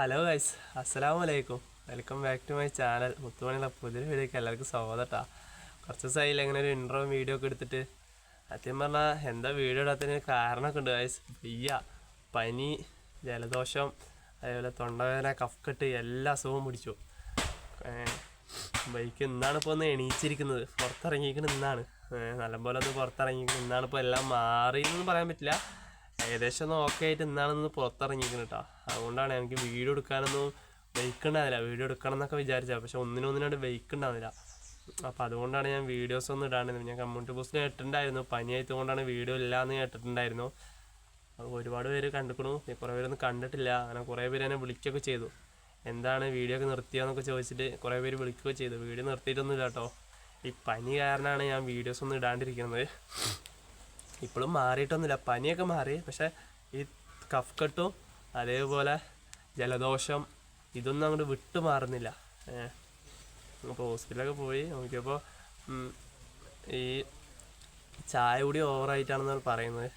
Hello guys അസ്സലാമു അലൈക്കും welcome back to my channel മുത്തുമണിയുള്ള പുതിയൊരു വീഡിയോക്ക് എല്ലാവർക്കും സ്വാഗതം കേട്ടോ കുറച്ച് ദിവസമായില്ല ഇങ്ങനെ ഒരു ഇൻട്രോ വീഡിയോ ഒക്കെ എടുത്തിട്ട്. സത്യം പറഞ്ഞാൽ എന്താ വീഡിയോ ഇടാത്തതിന് കാരണമൊക്കെ ഉണ്ട് ഗൈസ് വയ്യ. പനി ജലദോഷം അതേപോലെ തൊണ്ടവേദന കഫ്കെട്ട് എല്ലാ അസുഖവും പിടിച്ചു. ബൈക്ക് ഇന്നാണ് ഇപ്പോൾ ഒന്ന് എണീച്ചിരിക്കുന്നത്. പുറത്തിറങ്ങിയിരിക്കുന്നത് ഇന്നാണ്. നല്ലപോലെ ഒന്ന് പുറത്തിറങ്ങിയിരിക്കുന്നത് ഇന്നാണ് ഇപ്പോൾ എല്ലാം മാറിയെന്നൊന്നും പറയാൻ പറ്റില്ല. ഏകദേശം ഒന്ന് ഓക്കെ ആയിട്ട് ഇന്നാണെന്ന് പുറത്തിറങ്ങിയിരിക്കുന്നത് കേട്ടോ അതുകൊണ്ടാണ് എനിക്ക് വീഡിയോ എടുക്കാനൊന്നും വെയ്ക്കണ്ടാവില്ല വീഡിയോ എടുക്കണം എന്നൊക്കെ വിചാരിച്ചത്. പക്ഷെ ഒന്നിനൊന്നിനായിട്ട് വെയ്ക്കണ്ടാവില്ല അപ്പോൾ അതുകൊണ്ടാണ് ഞാൻ വീഡിയോസ് ഒന്നും ഇടാണ്ടിരുന്നത് ഞാൻ കമ്മ്യൂണിറ്റി പോസ്റ്റിൽ കേട്ടിട്ടുണ്ടായിരുന്നു. പനിയായതുകൊണ്ടാണ് വീഡിയോ ഇല്ല എന്ന് കേട്ടിട്ടുണ്ടായിരുന്നു. അത് ഒരുപാട് പേര് കണ്ടിക്കണു. കുറേ പേരൊന്നും കണ്ടിട്ടില്ല. അങ്ങനെ കുറേ പേര് എന്നെ വിളിക്കുകയൊക്കെ ചെയ്തു. എന്താണ് വീഡിയോ ഒക്കെ നിർത്തിയെന്നൊക്കെ ചോദിച്ചിട്ട് കുറേ പേര് വിളിക്കുകയൊക്കെ ചെയ്തു. വീഡിയോ നിർത്തിയിട്ടൊന്നുമില്ല കേട്ടോ ഈ പനി കാരണമാണ് ഞാൻ വീഡിയോസ് ഒന്നും ഇടാണ്ടിരിക്കുന്നത്. ഇപ്പോഴും മാറിയിട്ടൊന്നുമില്ല. പനിയൊക്കെ മാറി. പക്ഷെ ഈ കഫ് കെട്ടും അതേപോലെ ജലദോഷം ഇതൊന്നും അങ്ങോട്ട് വിട്ടു മാറുന്നില്ല. അപ്പോൾ ഹോസ്പിറ്റലൊക്കെ പോയി നോക്കിയപ്പോൾ ഈ ചായ കൂടി ഓവറായിട്ടാണെന്നാണ് പറയുന്നത്.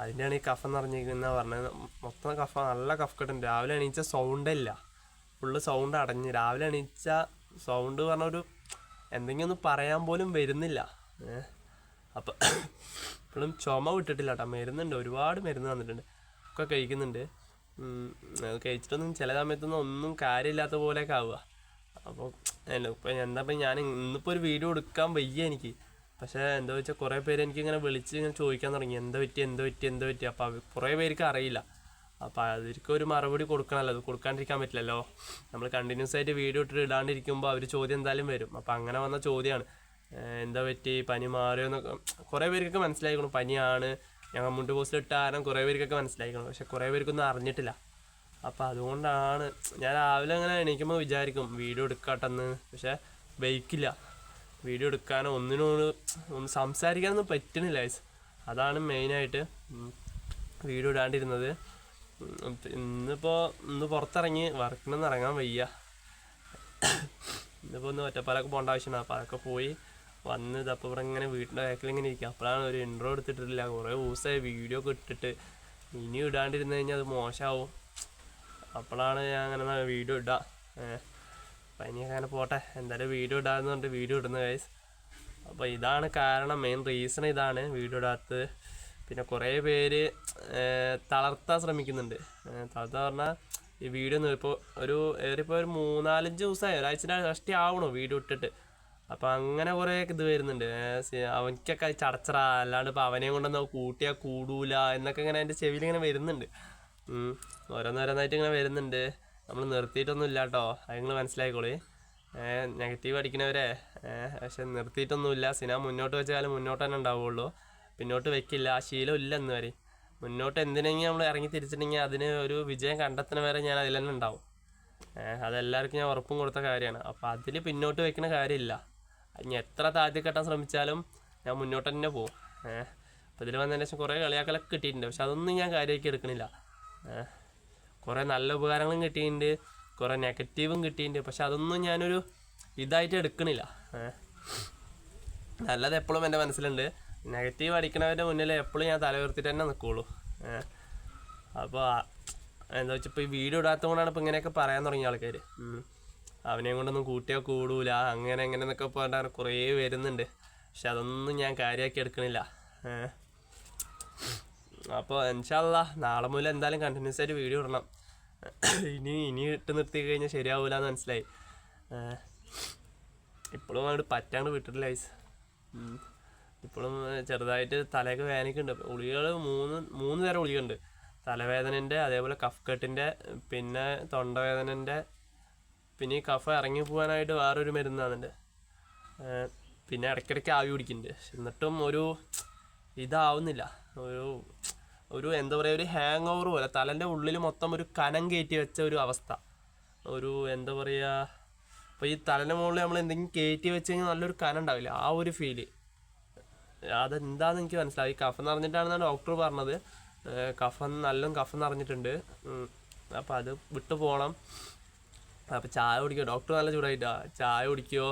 അതിന്റെയാണ് ഈ കഫം നിറഞ്ഞിരിക്കുന്ന പറഞ്ഞത്. മൊത്തം കഫ നല്ല കഫ് കെട്ടുണ്ട് രാവിലെ എണീച്ച സൗണ്ടേ ഇല്ല. ഫുള്ള് സൗണ്ട് അടഞ്ഞ്. രാവിലെ എണീച്ച സൗണ്ട് പറഞ്ഞ ഒരു എന്തെങ്കിലും ഒന്ന് പറയാൻ പോലും വരുന്നില്ല. ഏഹ് അപ്പം ഇപ്പോഴും ചുമ വിട്ടിട്ടില്ല കേട്ടോ മരുന്നുണ്ട് ഒരുപാട് മരുന്ന് തന്നിട്ടുണ്ട്. ഒക്കെ കഴിക്കുന്നുണ്ട്. അത് കഴിച്ചിട്ടൊന്നും ചില സമയത്തൊന്നും ഒന്നും കാര്യമില്ലാത്ത പോലെയൊക്കെ ആവുക. അപ്പോൾ ഇപ്പം എന്താ ഇപ്പം ഞാൻ ഇന്നിപ്പോൾ ഒരു വീഡിയോ എടുക്കാൻ വയ്യ എനിക്ക്. പക്ഷേ എന്താ വെച്ചാൽ കുറേ പേര് എനിക്ക് ഇങ്ങനെ വിളിച്ച് ഇങ്ങനെ ചോദിക്കാൻ തുടങ്ങി. എന്താ പറ്റി? എന്താ പറ്റി? എന്താ പറ്റി? അപ്പോൾ അവർ കുറേ പേർക്ക് അറിയില്ല. അപ്പോൾ അവർക്ക് ഒരു മറുപടി കൊടുക്കണമല്ലോ. അത് കൊടുക്കാണ്ടിരിക്കാൻ പറ്റില്ലല്ലോ. നമ്മൾ കണ്ടിന്യൂസ് ആയിട്ട് വീഡിയോ ഇട്ടിട്ട് ഇടാണ്ടിരിക്കുമ്പോൾ അവർ ചോദ്യം എന്തായാലും വരും. അപ്പോൾ അങ്ങനെ വന്ന ചോദ്യമാണ്. എന്താ പറ്റി? പനി മാറിയോ എന്നൊക്കെ കുറേ പേർക്കൊക്കെ മനസ്സിലായിക്കണം. പനിയാണ്. ഞങ്ങൾ മുണ്ട് പോസ്റ്റിൽ ഇട്ട കാരണം കുറേ പേർക്കൊക്കെ മനസ്സിലായിക്കണം. പക്ഷെ കുറേ പേർക്കൊന്നും അറിഞ്ഞിട്ടില്ല. അപ്പോൾ അതുകൊണ്ടാണ് ഞാൻ രാവിലെ അങ്ങനെ എണീക്കുമ്പോൾ വിചാരിക്കും വീഡിയോ എടുക്കാട്ടെന്ന്. പക്ഷേ ബൈക്കില്ല. വീഡിയോ എടുക്കാനോ ഒന്നിനോട് ഒന്ന് സംസാരിക്കാനൊന്നും പറ്റണില്ല. അതാണ് മെയിനായിട്ട് വീഡിയോ ഇടാണ്ടിരുന്നത്. ഇന്നിപ്പോൾ ഇന്ന് പുറത്തിറങ്ങി വർക്കിനൊന്നും ഇറങ്ങാൻ വയ്യ. ഇന്നിപ്പോൾ ഒന്ന് ഒറ്റപ്പാലൊക്കെ പോകേണ്ട ആവശ്യമാണ്. അപ്പോൾ അതൊക്കെ പോയി വന്ന് ഇതപ്പോൾ ഇവിടെ ഇങ്ങനെ വീട്ടിന്റെ ബാക്കിൽ ഇങ്ങനെ ഇരിക്കുക അപ്പോഴാണ് ഒരു ഇൻട്രോ എടുത്തിട്ടില്ല കുറേ ദിവസമായി വീഡിയോ ഒക്കെ ഇട്ടിട്ട്. ഇനി ഇടാണ്ടിരുന്ന് കഴിഞ്ഞാൽ അത് മോശമാവും അപ്പോഴാണ് ഞാൻ അങ്ങനെ വീഡിയോ ഇടാം. ഏഹ് അപ്പം അങ്ങനെ പോട്ടെ. എന്തായാലും വീഡിയോ ഇടാന്ന് പറഞ്ഞിട്ട് വീഡിയോ ഇടുന്ന ഗൈസ് അപ്പോൾ ഇതാണ് കാരണം. മെയിൻ റീസൺ ഇതാണ് വീഡിയോ ഇടാത്തത്. പിന്നെ കുറേ പേര് തളർത്താൻ ശ്രമിക്കുന്നുണ്ട്. തളർത്താൻ പറഞ്ഞാൽ ഈ വീഡിയോ ഇപ്പോൾ ഒരു ഏറിപ്പോൾ ഒരു മൂന്നാലഞ്ച് ദിവസമായി. ഒരാഴ്ച ഫസ്റ്റ് ആവണോ വീഡിയോ ഇട്ടിട്ട്. അപ്പോൾ അങ്ങനെ കുറേ ഇത് വരുന്നുണ്ട്. അവനിക്കൊക്കെ ചടച്ചറ. അല്ലാണ്ട് ഇപ്പൊ അവനെയും കൊണ്ടൊന്നും കൂട്ടിയാൽ കൂടൂല എന്നൊക്കെ ഇങ്ങനെ എന്റെ ചെവിയിൽ ഇങ്ങനെ വരുന്നുണ്ട്. ഓരോന്നോരോന്നായിട്ട് ഇങ്ങനെ വരുന്നുണ്ട്. നമ്മൾ നിർത്തിയിട്ടൊന്നും ഇല്ല കേട്ടോ അത് നിങ്ങൾ മനസ്സിലായിക്കോളി. നെഗറ്റീവ് അടിക്കുന്നവരെ പക്ഷെ നിർത്തിയിട്ടൊന്നുമില്ല സിനിമ മുന്നോട്ട് വെച്ചാലും മുന്നോട്ട് തന്നെ ഉണ്ടാവുള്ളൂ. പിന്നോട്ട് വെക്കില്ല. ആ ശീലം ഇല്ല എന്ന് വരെ. മുന്നോട്ട് എന്തിനെങ്കിലും നമ്മൾ ഇറങ്ങി തിരിച്ചിട്ടുണ്ടെങ്കിൽ അതിന് ഒരു വിജയം കണ്ടെത്തുന്ന വരെ ഞാൻ അതിൽ തന്നെ ഉണ്ടാവും. അതെല്ലാവർക്കും ഞാൻ ഉറപ്പും കൊടുത്ത കാര്യമാണ്. അപ്പോൾ അതിൽ പിന്നോട്ട് വെക്കുന്ന കാര്യമില്ല. ഇനി എത്ര താഴ്ത്തി കെട്ടാൻ ശ്രമിച്ചാലും ഞാൻ മുന്നോട്ട് തന്നെ പോകും ഏഹ് അപ്പോൾ ഇതിൽ വന്നതിന് ശേഷം കുറേ കളിയാക്കലൊക്കെ കിട്ടിയിട്ടുണ്ട്. പക്ഷെ അതൊന്നും ഞാൻ കാര്യമാക്കി എടുക്കണില്ല. ഏഹ് കുറേ നല്ല ഉപകാരങ്ങളും കിട്ടിയിട്ടുണ്ട്. കുറേ നെഗറ്റീവും കിട്ടിയിട്ടുണ്ട്. പക്ഷെ അതൊന്നും ഞാനൊരു ഇതായിട്ട് എടുക്കണില്ല. ഏഹ് നല്ലത് എപ്പോഴും എന്റെ മനസ്സിലുണ്ട്. നെഗറ്റീവ് അടിക്കണവരുടെ മുന്നിൽ എപ്പോഴും ഞാൻ തല ഉയർത്തിട്ട് തന്നെ നിൽക്കുള്ളൂ ഏഹ് അപ്പോൾ എന്താ വെച്ചാൽ ഇപ്പോൾ ഈ വീഡിയോ ഇടാത്തത് കൊണ്ടാണ് ഇപ്പോൾ ഇങ്ങനെയൊക്കെ പറയാൻ തുടങ്ങിയ ആൾക്കാർ അവനെയും കൊണ്ടൊന്നും കൂട്ടിയാൽ കൂടൂല. അങ്ങനെ അങ്ങനെ എന്നൊക്കെ പറഞ്ഞാൽ കുറേ വരുന്നുണ്ട്. പക്ഷെ അതൊന്നും ഞാൻ കാര്യമാക്കി എടുക്കണില്ല. അപ്പോൾ എന്നുവെച്ചാല നാളെ മുതൽ എന്തായാലും കണ്ടിന്യൂസ് ആയിട്ട് വീഡിയോ ഇടണം. ഇനി ഇനി ഇട്ട് നിർത്തി കഴിഞ്ഞാൽ ശരിയാവില്ല എന്ന് മനസ്സിലായി ഇപ്പോഴും അങ്ങോട്ട് പറ്റാണ്ട് വിട്ടിട്ടില്ല ഐസ് ഇപ്പോഴും ചെറുതായിട്ട് തലയൊക്കെ വേദനയ്ക്കുണ്ട് ഉളികൾ മൂന്ന് മൂന്ന് തരം ഉളികളുണ്ട് തലവേദനന്റെ അതേപോലെ കഫ് കഫ്കട്ടിന്റെ പിന്നെ തൊണ്ടവേദനന്റെ പിന്നെ ഈ കഫ ഇറങ്ങി പോകാനായിട്ട് വേറൊരു മരുന്നാണ് ഏഹ് പിന്നെ ഇടയ്ക്കിടയ്ക്ക് ആവി പിടിക്കുന്നുണ്ട്. എന്നിട്ടും ഒരു ഇതാവുന്നില്ല. ഒരു ഒരു എന്താ പറയുക ഒരു ഹാങ് ഓവർ പോലെ. തലന്റെ ഉള്ളിൽ മൊത്തം ഒരു കനം കയറ്റി വെച്ച ഒരു അവസ്ഥ. ഒരു എന്താ പറയുക അപ്പോൾ ഈ തലന്റെ മുകളിൽ നമ്മൾ എന്തെങ്കിലും കയറ്റി വെച്ച് കഴിഞ്ഞാൽ നല്ലൊരു കനം ഉണ്ടാവില്ല. ആ ഒരു ഫീൽ അതെന്താണെന്ന് എനിക്ക് മനസ്സിലായി. കഫം നിറഞ്ഞിട്ടാണെന്നാണ് ഡോക്ടർ പറഞ്ഞത്. കഫം നല്ല കഫം നിറഞ്ഞിട്ടുണ്ട്. അപ്പോൾ അത് വിട്ടു പോകണം അപ്പോൾ ചായ കുടിക്കോ? ഡോക്ടർ നല്ല ചൂടായിട്ടാ. ചായ കുടിക്കോ?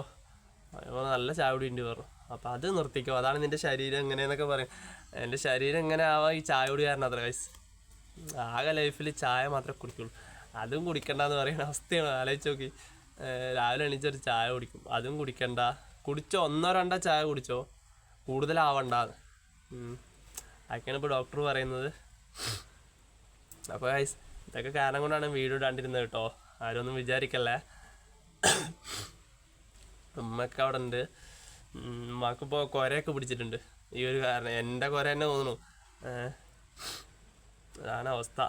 അപ്പോൾ നല്ല ചായ കുടിയുണ്ട് പറഞ്ഞു. അപ്പോൾ അത് നിർത്തിക്കോ. അതാണ് നിന്റെ ശരീരം എങ്ങനെയെന്നൊക്കെ പറയും. എന്റെ ശരീരം എങ്ങനെ ആവാം ഈ ചായ കുടിക്കാറുണ്ട് അത്ര വയസ്സ് ആകെ ലൈഫിൽ ചായ മാത്രമേ കുടിക്കുള്ളൂ. അതും കുടിക്കണ്ടെന്ന് പറയുന്ന അവസ്ഥയാണ്. ആലോചിച്ച് നോക്കി. രാവിലെ എണീച്ചൊരു ചായ കുടിക്കും. അതും കുടിക്കണ്ട. കുടിച്ചോ? ഒന്നോ രണ്ടോ ചായ കുടിച്ചോ? കൂടുതലാവണ്ട അതൊക്കെയാണ് ഇപ്പോൾ ഡോക്ടർ പറയുന്നത്. അപ്പോൾ ഇതൊക്കെ കാരണം കൊണ്ടാണ് വീഡിയോ ഇടാണ്ടിരുന്നത് കേട്ടോ. ആരും വിചാരിക്കല്ല? ഉമ്മക്ക് അവിടെ ഉണ്ട് ഉമ്മക്കിപ്പോൾ കുരയൊക്കെ പിടിച്ചിട്ടുണ്ട്. ഈ ഒരു കാരണം എന്റെ കുര തന്നെ തോന്നുന്നു. അതാണ് അവസ്ഥ.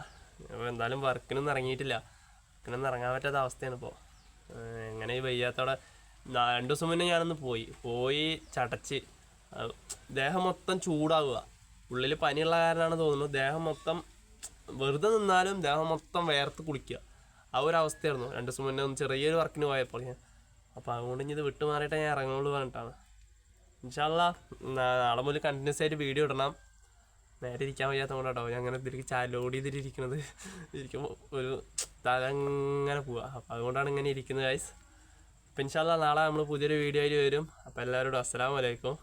എന്തായാലും വർക്കിനൊന്നും ഇറങ്ങിയിട്ടില്ല. വർക്കിനൊന്നും ഇറങ്ങാൻ പറ്റാത്ത അവസ്ഥയാണ് ഇപ്പോൾ എങ്ങനെ ഈ വയ്യാത്തോടെ രണ്ടു രണ്ട് ദിവസം മുന്നേ ഞാനൊന്ന് പോയി. പോയി ചടച്ച്. ദേഹം മൊത്തം ചൂടാവുക. ഉള്ളിൽ പനിയുള്ള കാരണമാണ് തോന്നുന്നു. ദേഹം മൊത്തം വെറുതെ നിന്നാലും ദേഹം മൊത്തം വേർത്ത് കുളിക്കുക. ആ ഒരു അവസ്ഥയായിരുന്നു. രണ്ട് ദിവസം മുന്നേ ഒന്ന് ചെറിയൊരു വർക്കിന് പോയപ്പോൾ ഞാൻ. അപ്പോൾ അതുകൊണ്ട് ഇനി ഇത് വിട്ടുമാറിയിട്ട് ഞാൻ ഇറങ്ങുള്ളൂ പറഞ്ഞിട്ടാണ്. ഇൻഷാല്ല നാളെ മുതൽ കണ്ടിന്യൂസ് ആയിട്ട് വീഡിയോ ഇടണം. നേരെ ഇരിക്കാൻ വയ്യാത്ത കൊണ്ടാട്ടോ ഞാൻ അങ്ങനെ ഇതിലേക്ക് ചാ ലോഡ് ചെയ്തിട്ടിരിക്കുന്നത് ഇരിക്കുമ്പോൾ ഒരു തല അങ്ങനെ പോവുക അപ്പോൾ അതുകൊണ്ടാണ് ഇങ്ങനെ ഇരിക്കുന്നത് ഗൈസ് അപ്പം ഇൻഷാല്ല നാളെ നമ്മൾ പുതിയൊരു വീഡിയോ ആയിട്ട് വരും. അപ്പോൾ എല്ലാവരോടും അസ്സലാമു അലൈക്കും.